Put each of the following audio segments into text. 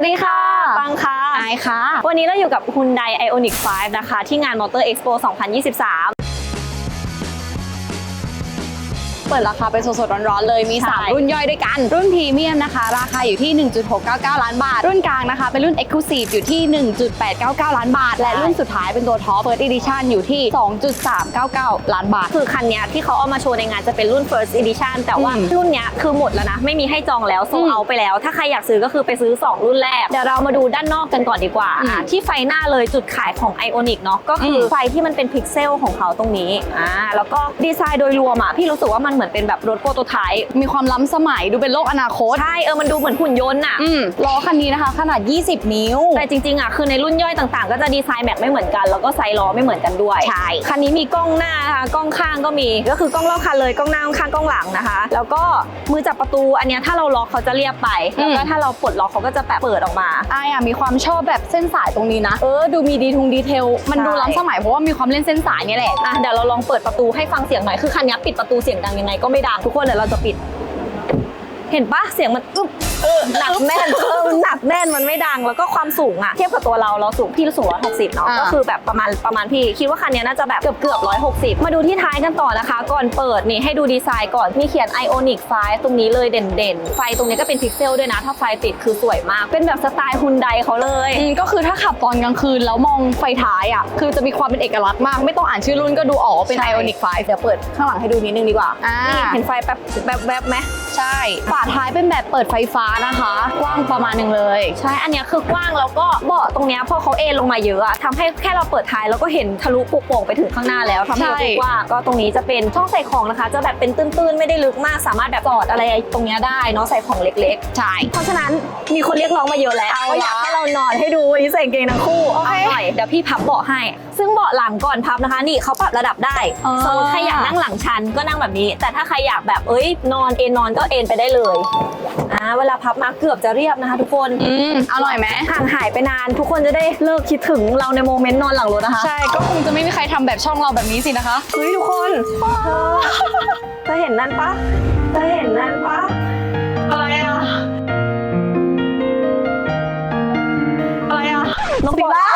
วัสดีค่ะ ปังค่ะไอายค่ะ วันนี้เราอยู่กับ Hyundai Ioniq 5 นะคะ ที่งาน Motor Expo 2023 เปิดราคาเป็นสดๆร้อนๆเลยมีใช่3รุ่นย่อยด้วยกัน รุ่นพรีเมียมนะคะ ราคาอยู่ที่ 1.699 ล้านบาท รุ่นกลางนะคะ เป็นรุ่น Exclusive อยู่ที่ 1.899 ล้านบาท และรุ่นสุดท้ายเป็นตัวท็อป First Edition อยู่ที่ 2.399 ล้านบาท คือคันเนี้ยที่เขาเอามาโชว์ในงานจะเป็นรุ่น first edition แต่ว่าอืมรุ่นเนี้ยคือหมดแล้วนะ ไม่มีให้จองแล้วโซอืมเอาไปแล้ว ถ้าใครอยากซื้อก็คือไปซื้อ 2 รุ่นแรกเดี๋ยวเรามาดูด้านนอกกันก่อนดีกว่าอืมอะที่ไฟหน้าเลยจุดขายของ Ioniq เนาะก็คืออมไฟที่มันเป็นพิกเซลของเขาตรงนี้อ่าแล้วก็ดีไซน์โดยรวมอะพี่รู้สึกว่ามันเหมือนเป็นแบบรถโปรโตไทป์มีความล้ำสมัยดูเป็นโลกอนาคต ใช่ เออ มันดูเหมือนหุ่นยนต์อะอืมล้อคันนี้นะคะ ขนาด 20 นิ้ว แต่จริงๆอะคือในรุ่นย่อยต่างๆ ก็จะดีไซน์แม็กไม่เหมือนกัน แล้วก็ไซส์ล้อไม่เหมือนกันด้วย ใช่ คันนี้มีกล้องหน้านะคะกล้องข้างก็มี ก็คือกล้องรอบคันเลยกล้องหน้ากล้องข้างกล้องหลังนะคะ แล้วก็มือจับประตูอันเนี้ยถ้าเราล็อกเขาจะเรียบไป แล้วก็อืมถ้าเราปลดล็อกเขาก็จะแบบเปิดออกมาไอายอะมีความชอบแบบเส้นสายตรงนี้นะ เออ ดูมีดีทุงดีเทล มันใช่ดูล้ำสมัยเพราะว่ามีความเล่นเส้นสายเนี่ยแหละ อะ เดี๋ยวเราลองเปิดประตูให้ฟังเสียงหน่อย คือคันนี้ปิดประตูเสียงดังยังไงก็ไม่ดังทุกคนเดี๋ยวเราจะปิด เห็นปะเสียงมันอึ๊บ หนักแน่นเออมันหนักแน่นมันไม่ดังแล้วก็ความสูงอะเทียบกับตัวเราเราสูงพี่สูงร้อยหกสิบเนาะอ่า ก็คือแบบประมาณประมาณพี่คิดว่าคันนี้น่าจะแบบเกือบเกือบร้อยหกสิบมาดูที่ท้ายกันต่อนะคะ ก่อนเปิดนี่ให้ดูดีไซน์ก่อนมีเขียน Ioniq 5ตรงนี้เลยเด่นๆ ไฟตรงนี้ก็เป็นพิกเซลด้วยนะ ถ้าไฟติดคือสวยมาก เป็นแบบสไตล์ฮุนไดเขาเลย อืมก็คือถ้าขับตอนกลางคืน แล้วมองไฟท้ายอะ คือจะมีความเป็นเอกลักษณ์มาก ไม่ต้องอ่านชื่อรุ่นก็ดูออกว่าเป็น ใช่ Ioniq 5เดี๋ยวเปิดข้างหลังให้ดูนิดนึงดีกว่าอ่านี่เห็นไฟแบบแบบแบบไหมใช่ ฝาท้ายเป็นแบบเปิดไฟฟ้านะคะ กว้างประมาณหนึ่งเลย ใช่อันเนี้ยคือกว้างแล้วก็เบาะตรงเนี้ยพอเขาเอนลงมาเยอะอะทำให้แค่เราเปิดท้ายแล้วก็เห็นทะลุปุโป่งไปถึงข้างหน้าแล้วทำให้เราใช่ดูกว้างก็ตรงนี้จะเป็นช่องใส่ของนะคะ จะแบบเป็นตื้นๆ ไม่ได้ลึกมากสามารถแบบจอดอะไรตรงเนี้ยได้เนาะใส่ของเล็กใช่ๆเพราะฉะนั้นมีคนเรียกร้องมาเยอะแล้วเอาว่าอยากละ ให้เรานอนให้ดูวันนี้ใส่กางเกงทั้งคู่โอเคาหน่อยเดี๋ยวพี่พับเบาะให้ ซึ่งเบาะหลังก่อนพับนะคะ นี่เขาปรับระดับได้อ่าสมมติใครอยากนั่งหลังชันก็นั่งแบบนี้ แต่ถ้าใครอยากแบบเอ้ยนอนเอนนอนก็เอนไปได้เลยอ่าเวลาพับมาเกือบจะเรียบนะคะ ทุกคนอืมอร่อยไหมห่างหายไปนาน ทุกคนจะได้เลิกคิดถึงเราในโมเมนต์นอนหลังรถนะคะใช่ก็คงจะไม่มีใครทำแบบช่องเราแบบนี้สินะคะ เฮ้ยทุกคนเธอเธอเห็นนั่นปะเธอเห็นนั่นปะอะไรอะ อะไรอะ น้องพิล่า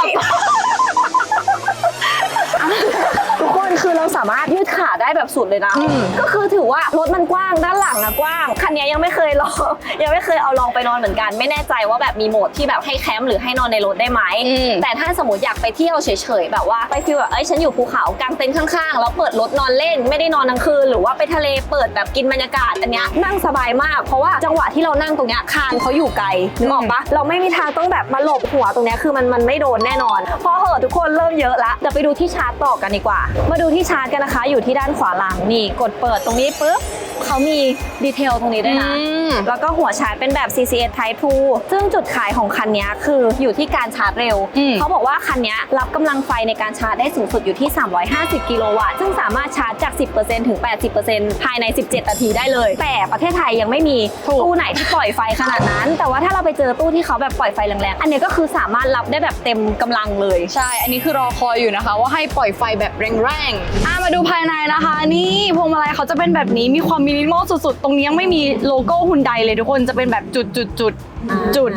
ทุกคนคือเราสามารถยื ดขาได้แบบสุดเลยนะอืมก็คือถือว่ารถมันกว้างด้านหลังอะกว้าง คันนี้ยังไม่เคยลองยังไม่เคยเอาลองไปนอนเหมือนกัน ไม่แน่ใจว่าแบบมีโหมดที่แบบให้แคมป์หรือให้นอนในรถได้ไหมอืมแต่ถ้าสมมติอยากไปเที่ยวเฉยๆแบบว่าไปฟีลแบบเอ้ยฉันอยู่ภูเขากางเต็นท์ข้างๆแล้วเปิดรถนอนเล่น ไม่ได้นอนกลางคืนหรือว่าไปทะเลเปิดแบบกินบรรยากาศอันเนี้ยนั่งสบายมาก เพราะว่าจังหวะที่เรานั่งตรงเนี้ยคานเขาอยู่ไกลนึกออกปะเราไม่มีทางต้องแบบมาหลบหัวตรงเนี้ยคือมันมันไม่โดนแน่นอนเพราะเหอะทุกคนเริ่มเยอะละเดี๋ยวไปดูที่ชาร์จต่อกันดีกว่า มาดูที่ชาร์จกันนะคะอยู่ที่ด้านขวาหลังนี่ กดเปิดตรงนี้ปุ๊บ เขามีดีเทลตรงนี้ด้วยนะ อืม แล้วก็หัวชาร์จเป็นแบบ CCS Type 2 ซึ่งจุดขายของคันนี้คืออยู่ที่การชาร์จเร็ว อืม เขาบอกว่าคันนี้รับกำลังไฟในการชาร์จได้สูงสุดอยู่ที่ 350 กิโลวัตต์ ซึ่งสามารถชาร์จจาก 10%ถึง 80%ภายใน 17 นาทีได้เลย แต่ประเทศไทยยังไม่มีถูกตู้ไหนที่ปล่อยไฟขนาดนั้น แต่ว่าถ้าเราไปเจอตู้ที่เขาแบบปล่อยไฟแรงๆ อันนี้ก็คือสามารถรับได้แบบเต็มกำลังเลย ใช่ อันนี้คือรอคอยอยู่นะคะ ว่าให้ปล่อยไฟแบบแรงๆอะมาดูภายในนะคะ นี่พวงมาลัยเขาจะเป็นแบบนี้มีความมินิมอลสุดๆ ตรงนี้ยังไม่มีโลโก้ฮุนไดเลยทุกคนจะเป็นแบบจุดจุดจุดๆ จุด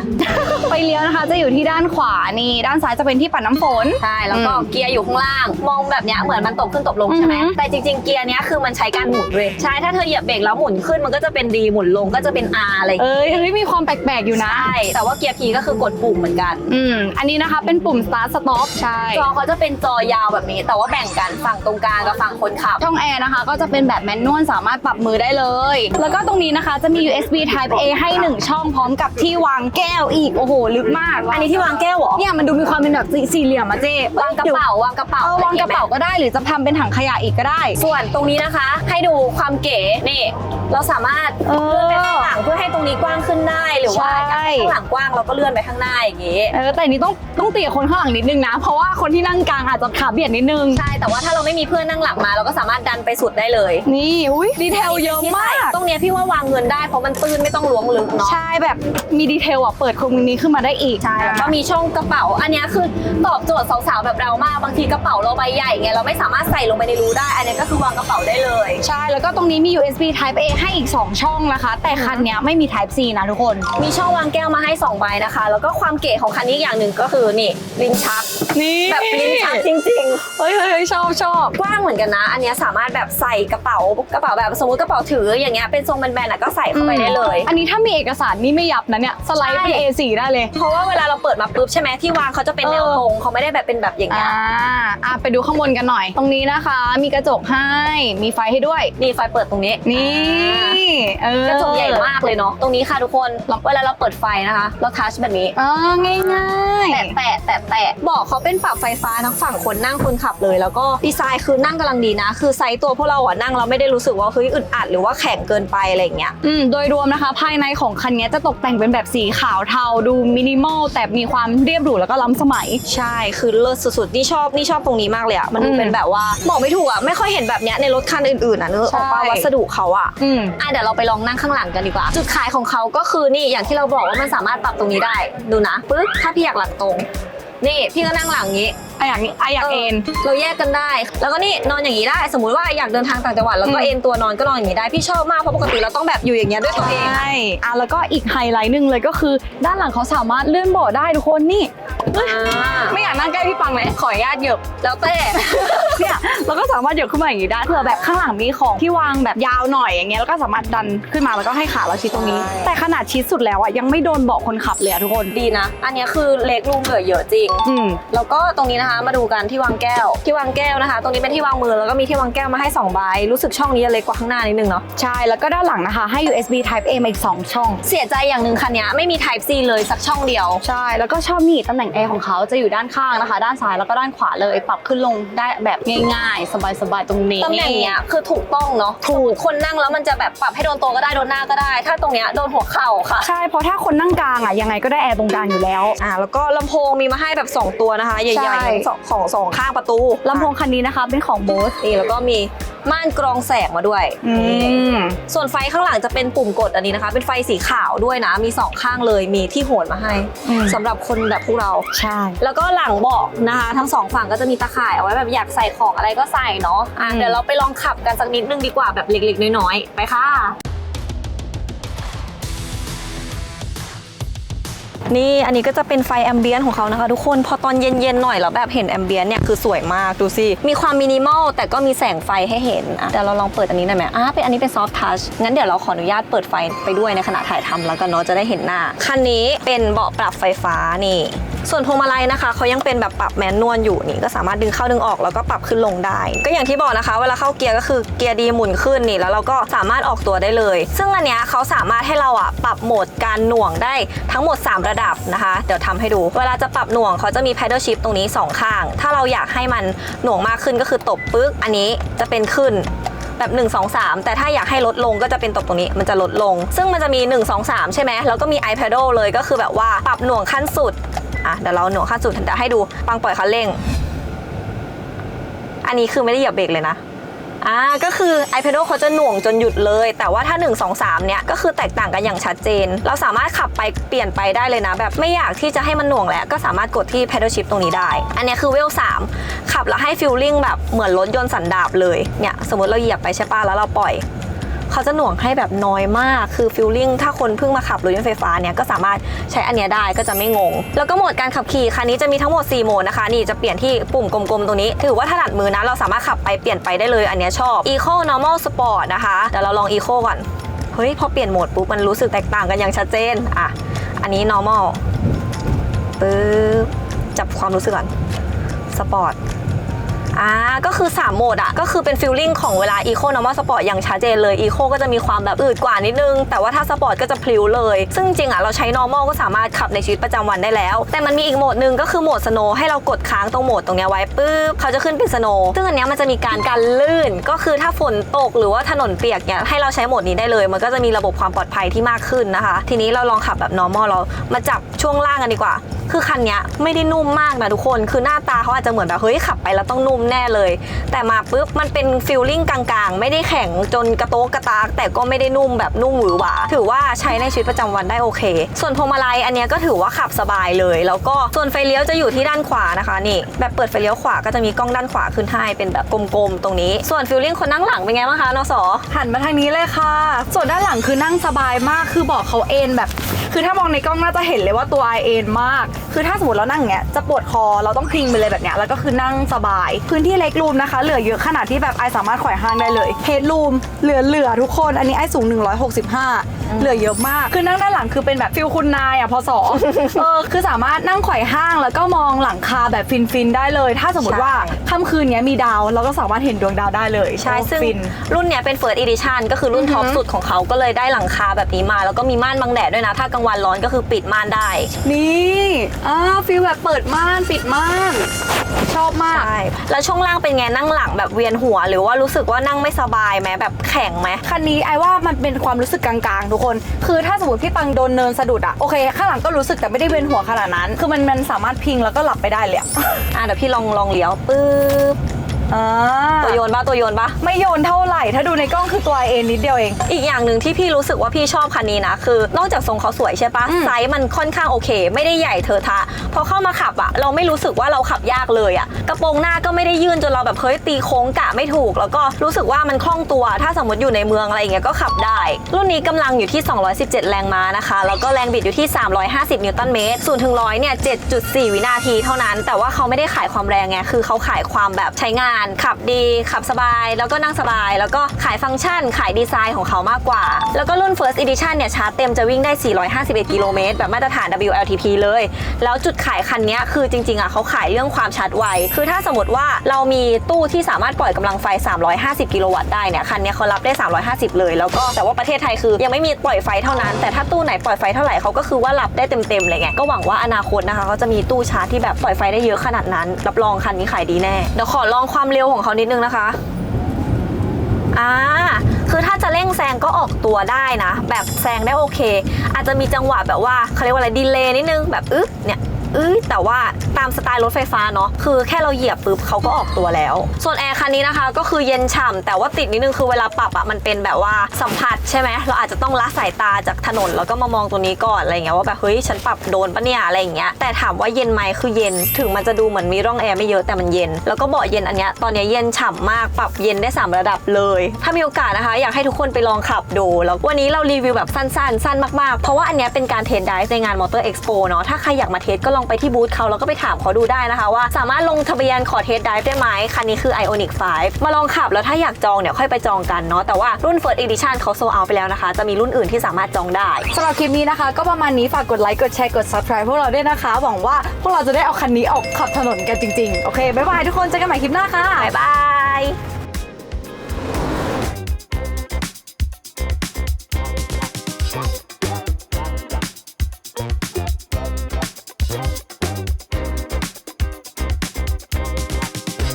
ไฟเลี้ยวนะคะ จะอยู่ที่ด้านขวานี่ ด้านซ้ายจะเป็นที่ปัดน้ำฝน ใช่ แล้วก็อืมเกียร์อยู่ข้างล่าง มองแบบเนี้ยเหมือนมันตกขึ้นตกลงใช่ไหมอือหือ แต่จริงๆเกียร์เนี้ยคือมันใช้การหมุนเลยใช่ ถ้าเธอเหยียบเบรกแล้วหมุนขึ้นมันก็จะเป็นดีหมุนลงก็จะเป็น R อะไรอย่างเงี้ยเอ้ยเอ้ยมีความแปลกๆอยู่นะ ใช่ แต่ว่าเกียร์ P ก็คือกดปุ่มเหมือนกัน อืม อันนี้นะคะเป็นปุ่ม start stop ใช่ จอเขาจะเป็นจอยาวแบบนี้ แต่ว่าแบ่งกันฝั่งตรงกลางกับฝั่งคนขับ ช่องแอร์นะคะ ก็จะเป็นแบบแมนนวลสามารถปรับมือได้เลย แล้วก็ตรงนี้นะคะจะมี USB Type A ให้ 1 ช่องพร้อมกับที่วางแก้วอีกโอ้โหลึกมากอันนี้ที่วางแก้วเหรอเนี่ยมันดูมีความเป็นแบบสี่สี่เหลี่ยมอะเจ๊วางกระเป๋าวางกระเป๋าเออวางกระเป๋าก็ได้หรือจะทำเป็นถังขยะอีกก็ได้ ส่วนตรงนี้นะคะ ให้ดูความเก๋นี่เราสามารถเออเลื่อนไปข้างหลังเพื่อให้ตรงนี้กว้างขึ้นได้หรือว่าใช่ข้างหลังกว้างเราก็เลื่อนไปข้างหน้าอย่างงี้เออแต่อันนี้ต้องต้องเตี่ยคนข้างหลังนิดนึงนะ เพราะว่าคนที่นั่งกลางอาจจะขาเบียดนิดนึงใช่แต่ว่าถ้าเราไม่มีเพื่อนนั่งหลังมา เราก็สามารถดันไปสุดได้เลย นี่อุ้ยดีเทลเยอะมากตรงเนี้ยพี่ว่าวางเงินได้เพราะมันตื้นไม่ต้องล้วงลึกเนาะใช่แบบมีดีเทลอะเปิดตรงนี้ขึ้นมาได้อีกใช่แล้วก็มีช่องกระเป๋า อันเนี้ยคือตอบโจทย์สาวๆแบบเรามากบางทีกระเป๋าเราใบใหญ่ไงเราไม่สามารถใส่ลงไปในรูได้ อันเนี้ยก็คือวางกระเป๋าได้เลย ใช่แล้วก็ตรงนี้มี USB Type A ให้อีก 2 ช่องนะคะ แต่คันเนี้ยไม่มี Type C นะทุกคน มีช่องวางแก้วมาให้2ใบนะคะ แล้วก็ความเก๋ของคันนี้อย่างหนึ่งก็คือนี่ลิ้นชักนี่แบบลิ้นชักจริงเฮ้ยเฮ้ยเฮ้ยชอบชอบๆกว้างเหมือนกันนะ อันเนี้ยสามารถแบบใส่กระเป๋ากระเป๋าแบบสมมติกระเป๋าถืออย่างเงี้ยเป็นทรงแบนๆอะก็ใส่เข้าไปได้เลย อันนี้ถ้ามีเอกสารนี่ไม่ยับนะเนี่ยสไลด์เป็นใช่ A4 ได้เลย เพราะว่าเวลาเราเปิดมาปุ๊บใช่ไหมที่วางเขาจะเป็นแนวตรงเขาไม่ได้แบบเป็นแบบอย่างเงี้อ่ายอะไปดูข้างบนกันหน่อย ตรงนี้นะคะ มีกระจกให้ มีไฟให้ด้วย นี่ไฟเปิดตรงนี้นี่เออกระจกใหญ่มากเลยเนาะ ตรงนี้ค่ะทุกคน เวลาเราเปิดไฟนะคะ เราทัชแบบนี้อ่าง่ายง่ายแตะแตะแตะแตะเบอกเขาเป็นปรับไฟฟ้าทั้งฝั่งคนนั่งคนขับเลย แล้วก็ดีไซน์คือนั่งกำลังดีนะ คือไซส์ตัวพวกเราอะนั่งเราไม่ได้รู้สึกว่าเฮ้ยอึดอัดหรือว่าแข็งเกินไปอะไรอย่างเงี้ย อืม โดยรวมนะคะ ภายในของคันนี้จะตกแต่งเป็นแบบสีขาวเทาดูมินิมอลแต่มีความเรียบหรูแล้วก็ล้ำสมัย ใช่ คือเลิศสุดๆ นี่ชอบนี่ชอบตรงนี้มากเลยอะมันดูอืมเป็นแบบว่าบอกไม่ถูกอะไม่ค่อยเห็นแบบเนี้ยในรถคันอื่นๆอะเนื้อออกปะใช่วัสดุเขาอะอืมอะเดี๋ยวเราไปลองนั่งข้างหลังกันดีกว่า จุดขายของเขาก็คือนี่อย่างที่เราบอกว่ามันสามารถปรับตรงนี้ได้ ดูนะปึ๊บถ้าพี่อยากหลังตรง นี่พี่ก็นั่งหลังนี้ไอะอย่างนี้ไอะอย่างเอ็นเราแยกกันได้ แล้วก็นี่นอนอย่างนี้ได้ สมมุติว่าอยากเดินทางต่างจังหวัดแล้วก็อืมเอนตัวนอนก็นอนอย่างนี้ได้พี่ชอบมากเพราะปกติเราต้องแบบอยู่อย่างเงี้ยด้วยตัวเองใช่อะแล้วก็อีกไฮไลท์หนึ่งเลยก็คือ ด้านหลังเขาสามารถเลื่อนเบาะได้ทุกคนนี่อ่า ไม่อยากนั่งใกล้พี่ปังไหมขออนุญาตเหยอบแล้วแต่เนี่ยเราก็สามารถเหยอบขึ้นมาอย่างนี้ได้เผื่อแบบข้างหลังมีของที่วางแบบยาวหน่อยอย่างเงี้ยแล้วก็สามารถดันขึ้นมาแล้วก็ให้ขาเราชิดตรงนี้ใช่แต่ขนาดชิดสุดแล้วอะยังไม่โดนเบาะคนขับเลยอะทุกคนดีนะ อันเนี้ยคือเล็กรูมเหลือเยอะจริงอืมแล้วก็ตรงนี้นะคะมาดูกันที่วางแก้ว ที่วางแก้วนะคะ ตรงนี้เป็นที่วางมือแล้วก็มีที่วางแก้วมาให้2ใบรู้สึกช่องนี้จะเล็กกว่าข้างหน้านิดนึงเนาะใช่แล้วก็ด้านหลังนะคะให้ USB Type A มาอีก2ช่อง เสียใจอย่างหนึ่งคันเนี้ยไม่มี Type C เลยสักช่องเดียวใช่แล้วก็ชอบนี่ตำแหน่งแอร์ของเขาจะอยู่ด้านข้างนะคะ ด้านซ้ายแล้วก็ด้านขวาเลย ปรับขึ้นลงได้แบบง่ายๆ สบายๆตรงนี้ ตำแหน่งเนี้ยคือถูกต้องเนาะถูกคนนั่งแล้วมันจะแบบปรับให้โดนตัวก็ได้โดนหน้าก็ได้ ถ้าตรงเนี้ยโดนหัวเข่าค่ะ ใช่เพราะถ้าคนนั่งกลางอะยังไงก็ได้แอร์ตรงกลางอยู่แล้ว อ่าแล้วก็ลำโพงมีมาให้แบบ 2 ตัวนะคะ ใหใช่ญ่ๆสองสองสองข้างประตูลำโพงคันนี้นะคะเป็นของโบสนี่แล้วก็มี ม่านกรองแสงมาด้วยอืนี่มส่วนไฟข้างหลังจะเป็นปุ่มกดอันนี้นะคะ เป็นไฟสีขาวด้วยนะ มีสองข้างเลยมีที่โหนมาให้อืมสำหรับคนแบบพวกเราใช่ แล้วก็หลังเบอกนะคะ ทั้งสองฝั่งก็จะมีตะข่ายเอาไว้แบบอยากใส่ของอะไรก็ใส่เนาะอะอืมเดี๋ยวเราไปลองขับกันสักนิดนึงดีกว่าแบบเล็กๆน้อยๆไปค่ะ นี่อันนี้ก็จะเป็นไฟแอมเบียนของเขานะคะ ทุกคนพอตอนเย็นๆหน่อยแล้วแบบเห็นแอมเบียนเนี่ยคือสวยมากดูสิ มีความมินิมอลแต่ก็มีแสงไฟให้เห็นอะเดี๋ยวเราลองเปิดอันนี้หน่อยไหมอะเป็นอันนี้เป็นซอฟท์ทัชงั้นเดี๋ยวเราขออนุญาตเปิดไฟไปด้วยในขณะถ่ายทำแล้วกันเนาะจะได้เห็นหน้าคันนี้เป็นเบาะปรับไฟฟ้านี่ ส่วนพวงมาลัยนะคะเขายังเป็นแบบปรับแมนนวลอยู่นี่ก็สามารถดึงเข้าดึงออกแล้วก็ปรับขึ้นลงได้ ก็อย่างที่บอกนะคะ เวลาเข้าเกียร์ก็คือเกียร์ดีหมุนขึ้นนี่แล้วเราก็สามารถออกตัวได้เลย ซึ่งอันเนี้ยเขาสามารถให้เราอะปรับโหมดการหน่วงได้ทั้งหมด 3 ระดับนะคะ เดี๋ยวทำให้ดู เวลาจะปรับหน่วงเขาจะมี paddle shift ตรงนี้ 2 ข้าง ถ้าเราอยากให้มันหน่วงมากขึ้นก็คือตบปึ๊กอันนี้จะเป็นขึ้นแบบ1 2 3 แต่ถ้าอยากให้ลดลงก็จะเป็นตบตรงนี้มันจะลดลง ซึ่งมันจะมี 1 2 3 ใช่ไหมแล้วก็มี i p a d เลยก็คือแบบว่าปรับหน่วงขั้นสุด อะเดี๋ยวเราหน่วงขั้นสุดเดี๋ยวให้ดูปังปล่อยคันเร่ง อันนี้คือไม่ได้เหยียบเบรกเลยนะอ่าก็คือ i p a d a l เขาจะหน่วงจนหยุดเลย แต่ว่าถ้า 1 2 3 เนี่ย ก็คือแตกต่างกันอย่างชัดเจน เราสามารถขับไปเปลี่ยนไปได้เลยนะ แบบไม่อยากที่จะให้มันหน่วงแล้ว ก็สามารถกดที่ paddle shift ตรงนี้ได้ อันนี้คือเวล3ขับแล้วให้ feeling แบบเหมือนรถยนต์สันดาปเลยเนี่ยสมมติเราเหยียบไปใช่ป่ะแล้วเราปล่อย เขาจะหน่วงให้แบบน้อยมาก คือฟิลลิ่งถ้าคนเพิ่งมาขับรถยนต์ไฟฟ้าเนี่ยก็สามารถใช้อันเนี้ยได้ก็จะไม่งง แล้วก็โหมดการขับขี่คันนี้จะมีทั้งหมด 4 โหมดนะคะ นี่จะเปลี่ยนที่ปุ่มกลมๆตรงนี้ ถือว่าถนัดมือนะเราสามารถขับไปเปลี่ยนไปได้เลยอันเนี้ยชอบ Eco Normal Sport นะคะเดี๋ยวเราลอง Eco ก่อนเฮ้ยพอเปลี่ยนโหมดปุ๊บมันรู้สึกแตกต่างกันอย่างชัดเจนอะอันนี้ normal ปึ๊บจับความรู้สึกก่อน Sport อ่าก็คือ 3 โหมดอะก็คือเป็นฟิลลิ่งของเวลา Eco Normal Sport อย่างชัดเจนเลย Eco ก็จะมีความแบบอืดกว่านิดนึง แต่ว่าถ้า Sport ก็จะพลิ้วเลย ซึ่งจริงอะเราใช้ Normal ก็สามารถขับในชีวิตประจำวันได้แล้ว แต่มันมีอีกโหมดหนึ่งก็คือโหมด Snow ให้เรากดค้างตรงโหมดตรงเนี้ยไว้ปุ๊บเขาจะขึ้นเป็น Snow ซึ่งอันเนี้ยมันจะมีการกันลื่น ก็คือถ้าฝนตกหรือว่าถนนเปียกเนี่ยให้เราใช้โหมดนี้ได้เลย มันก็จะมีระบบความปลอดภัยที่มากขึ้นนะคะ ทีนี้เราลองขับแบบ normal เรามาจับช่วงล่างกันดีกว่า คือคันนี้ไม่ได้นุ่มมากนะทุกคน คือหน้าตาเขาอาจจะเหมือนแบบเฮ้ยขับไปแล้วต้องนุ่มแน่เลย แต่มาปุ๊บมันเป็นฟิลลิ่งกลางๆ ไม่ได้แข็งจนกระโตกกระตากแต่ก็ไม่ได้นุ่มแบบนุ่มหวือหวาถือว่าใช้ในชีวิตประจำวันได้โอเค ส่วนพวงมาลัยอันนี้ก็ถือว่าขับสบายเลย แล้วก็ส่วนไฟเลี้ยวจะอยู่ที่ด้านขวานะคะนี่ แบบเปิดไฟเลี้ยวขวาก็จะมีกล้องด้านขวาขึ้นให้เป็นแบบกลมๆตรงนี้ ส่วนฟิลลิ่งคนนั่งหลังเป็นไงบ้างคะนสหันมาทางนี้เลยค่ะ ส่วนด้านหลังคือนั่งสบายมากคือบอกเขาเอนแบบ คือถ้ามองในกล้องน่าจะเห็นเลยว่าตัวไอเอนมาก คือถ้าสมมติเรานั่งอย่างเงี้ยจะปวดคอเราต้องพิงไปเลยแบบเนี้ยแล้วก็คือนั่งสบาย พื้นที่เล็กรูมนะคะ เหลือเยอะขนาดที่แบบไอสามารถไขว่ห้างได้เลยเฮดรูมเหลือเหลือทุกคนอันนี้ไอสูง 165 เหลือเยอะมาก คือนั่งด้านหลังคือเป็นแบบฟิลคุณนายอะพอสอเออคือสามารถนั่งไขว่ห้างแล้วก็มองหลังคาแบบฟินๆได้เลย ถ้าสมมติว่าค่ำคืนเนี้ยมีดาวเราก็สามารถเห็นดวงดาวได้เลยใช่ซึ่งฟินรุ่นเนี้ยเป็น First Edition ก็คือรุ่นท็อปอือฮึสุดของเขาก็เลยได้หลังคาแบบนี้มา แล้วก็มีม่านบังแดดด้วยนะถ้ากลางวันร้อนก็คือปิดม่านได้ นี่อ้าวฟีลแบบเปิดม่านปิดม่าน ชอบมาก ใช่ แล้วช่วงล่างเป็นไงนั่งหลังแบบเวียนหัว หรือว่ารู้สึกว่านั่งไม่สบายไหมแบบแข็งไหม คันนี้ไอว่ามันเป็นความรู้สึกกลางๆ ทุกคน คือถ้าสมมติพี่ปังโดนเนินสะดุดอะโอเค ข้างหลังก็รู้สึกแต่ไม่ได้เวียนหัวขนาดนั้น คือมันมันสามารถพิงแล้วก็หลับไปได้เลยอะ อะเดี๋ยวพี่ลองลองเลี้ยวปึ๊บ อ่าตัวโยนปะตัวโยนปะไม่โยนเท่าไหร่ ถ้าดูในกล้องคือตัวเองนิดเดียวเอง อีกอย่างหนึ่งที่พี่รู้สึกว่าพี่ชอบคันนี้นะ คือนอกจากทรงเขาสวยใช่ปะอืมไซส์มันค่อนข้างโอเค ไม่ได้ใหญ่เทอะทะพอเข้ามาขับอะเราไม่รู้สึกว่าเราขับยากเลยอะกระโปรงหน้าก็ไม่ได้ยื่นจนเราแบบเฮ้ยตีโค้งกะไม่ถูก แล้วก็รู้สึกว่ามันคล่องตัว ถ้าสมมติอยู่ในเมืองอะไรอย่างเงี้ยก็ขับได้ รุ่นนี้กำลังอยู่ที่ 217 แรงม้านะคะ แล้วก็แรงบิดอยู่ที่ 350 นิวตันเมตร0ถึง100เนี่ย7.4 วินาทีเท่านั้น แต่ว่าเขาไม่ได้ขายความแรงไงคือเขาขายความแบบใช้งานขับดีขับสบาย แล้วก็นั่งสบาย แล้วก็ขายฟังก์ชัน ขายดีไซน์ของเขามากกว่า แล้วก็รุ่น First Edition เนี่ยชาร์จเต็มจะวิ่งได้ 451 กิโลเมตรแบบมาตรฐาน WLTP เลย แล้วจุดขายคันนี้คือจริงๆอะเขาขายเรื่องความชาร์จไว คือถ้าสมมติว่าเรามีตู้ที่สามารถปล่อยกำลังไฟ 350 กิโลวัตต์ได้เนี่ยคันนี้เขารับได้ 350 เลย แล้วก็แต่ว่าประเทศไทยคือ ยังไม่มีปล่อยไฟเท่านั้น แต่ถ้าตู้ไหนปล่อยไฟเท่าไหร่เขาก็คือว่ารับได้เต็มๆเลยไงก็หวังว่าอนาคตนะคะเขาจะมีตู้ชาร์จที่แบบปล่อยไฟได้เยอะขนาดนั้น รับรองคันนี้ขายดีแน่เดี๋ยวขอลองความเร็วของเขานิดนึงนะคะ อ่า คือถ้าจะเร่งแซงก็ออกตัวได้นะ แบบแซงได้โอเค อาจจะมีจังหวะแบบว่าเขาเรียกว่าอะไรดีเลย์นิดนึง แบบอึ๊เนี่ย แต่ว่าตามสไตล์รถไฟฟ้าเนาะคือแค่เราเหยียบปุ๊บเขาก็ออกตัวแล้ว ส่วนแอร์คันนี้นะคะ ก็คือเย็นฉ่ำแต่ว่าติดนิดนึงคือเวลาปรับอะมันเป็นแบบว่าสัมผัสใช่ไหมเราอาจจะต้องละสายตาจากถนนแล้วก็มามองตรงนี้ก่อนอะไรเงี้ยว่าแบบเฮ้ยฉันปรับโดนปะเนี่ยอะไรอย่างเงี้ยแต่ถามว่าเย็นไหมคือเย็นถึงมันจะดูเหมือนมีร่องแอร์ไม่เยอะแต่มันเย็น แล้วก็เบาะเย็นอันเนี้ยตอนเนี้ยเย็นฉ่ำมากปรับเย็นได้ 3 ระดับเลย ถ้ามีโอกาสนะคะ อยากให้ทุกคนไปลองขับดูแล้ววันนี้เรารีวิวแบบสั้นๆ สั้นมากๆเพราะว่าอันเนี้ยเป็นการเทสไดฟ์ในงานมอเตอร์เอ็กซ์โปเนาะถ้าใครอยากมาเทสก็ลองไปที่บูธเขาแล้วก็ไปถามเขาดูได้นะคะว่า สามารถลงทะเบียนขอเทสไดฟ์ได้ไหมคันนี้คือ Ionic 5 มาลองขับแล้วถ้าอยากจองเนี่ยค่อยไปจองกันเนาะแต่ว่ารุ่น First Edition เขาโซเอาไปแล้วนะคะ จะมีรุ่นอื่นที่สามารถจองได้สำหรับคลิปนี้นะคะ ก็ประมาณนี้ฝากกดไลค์กดแชร์กด subscribe พวกเราด้วยนะคะหวังว่าพวกเราจะได้เอาคันนี้ออกขับถนนกันจริงๆโอเคบ๊ายบายทุกคนเจอกันใหม่คลิปหน้าค่ะบ๊ายบาย